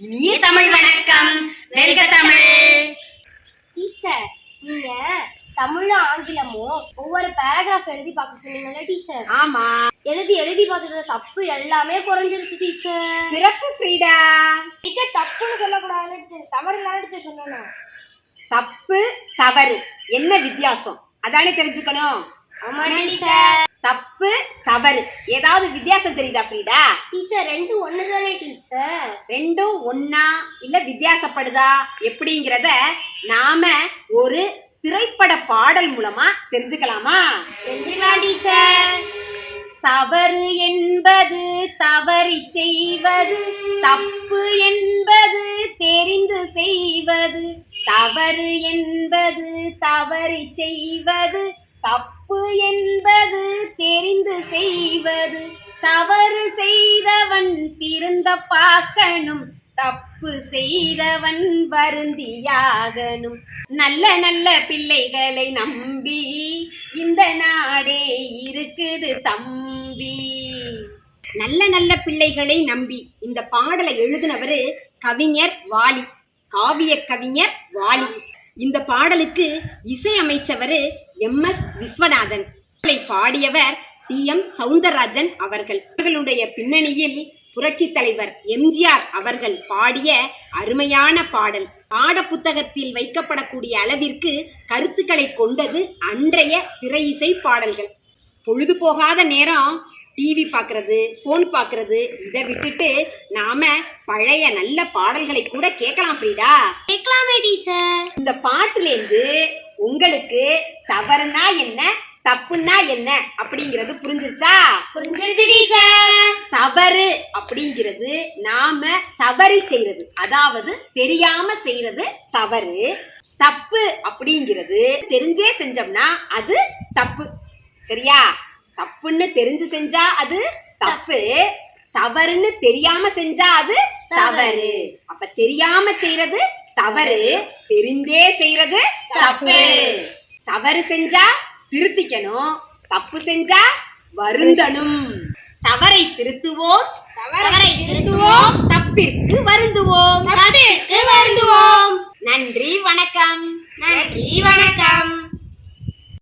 இனிய தமிழ் வணக்கம். வெல்க தமிழ். டீச்சர் நீங்க தமிழும் ஆங்கிலமும் ஒவ்வொரு பேராகிராஃப் எழுதி பார்க்க சொன்னீங்கல்ல டீச்சர்? ஆமா. எழுதி எழுதி பார்த்ததுல தப்பு எல்லாமே குறைஞ்சிருச்சு டீச்சர். சிறப்பு ஃப்ரீடா. டீச்சர் தப்புன்னு சொல்லக்கூடாது டீச்சர் தவறு இல்லாத டீச்சர் சொல்லணும். தப்பு தவறு. என்ன வித்தியாசம்? அதானே தெரிஞ்சுக்கணும். ஆமா டீச்சர். தவறு. ஏதாவது வித்தியாசம் தெரியுதா ஃப்ரீடா டீச்சர் ரெண்டு ஒண்ணு தானே டீச்சர்? ரெண்டும் ஒண்ணா? இல்ல வித்தியாசப்படுதா? எப்படிங்கிறத நாம ஒரு திரைப்பட பாடல் மூலமா தெரிஞ்சுக்கலாமா? தெரிஞ்சுக்கலாம் டீச்சர். தவறு என்பது தவறி செய்வது தப்பு என்பது தெரிந்து செய்வது தவறு என்பது தவறி செய்வது தப்பு என்பது தவறு செய்தவன் திருந்த பார்க்கணும் தப்பு செய்தவன் வருந்தியாகணும். நல்ல நல்ல பிள்ளைகளை நம்பி இந்த நாடே இருக்குது தம்பி. நல்ல நல்ல பிள்ளைகளை நம்பி இந்த பாடலை எழுதினவர் கவிஞர் வாலி காவிய கவிஞர் வாலி. இந்த பாடலுக்கு இசையமைச்சவர் எம் எஸ் விஸ்வநாதன். பாடியவர் டி எம் சவுந்தரராஜன் அவர்கள். அவர்களுடைய பின்னணியில் புரட்சி தலைவர் எம்ஜிஆர் அவர்கள் பாடிய அருமையான பாடல். பாட புத்தகத்தில் வைக்கப்படக்கூடிய அளவிற்கு கருத்துக்களை கொண்டது அன்றைய திரை இசை பாடல்கள். பொழுது போகாத நேரம் டிவி பார்க்கறது ஃபோன் பார்க்கறது இதை விட்டுட்டு நாம பழைய நல்ல பாடல்களை கூட கேட்கலாம் ஃப்ரீடா கேட்கலாமே டீச்சர். இந்த பாட்டுலேருந்து உங்களுக்கு தவறுனா என்ன? தப்புன்னா என்ன அப்படிங்கிறது புரிஞ்சிருச்சா? புரிஞ்சிருச்சு டீச்சர். தவறு அப்படிங்கிறது நாம தவறி செய்யறது அதாவது தெரியாம செய்யறது தவறு. தப்பு அப்படிங்கிறது தெரிஞ்சே செஞ்சோம்னா அது தப்பு. சரியா? தப்புன்னு தெரிஞ்சு செஞ்சா அது தப்பு. தவறுன்னு தெரியாம செஞ்சா அது தவறு. அப்ப தெரியாம செய்யறது தவறு. தெரிந்தே செய்யறது தப்பு. தவறு செஞ்சா திருத்திக்கணும். தப்பு செஞ்சா வருந்தணும். தவறை திருத்துவோம். தவறை திருத்துவோம். தப்பிற்கு வருந்துவோம். தவறிற்கு வருந்துவோம். நன்றி வணக்கம். நன்றி வணக்கம்.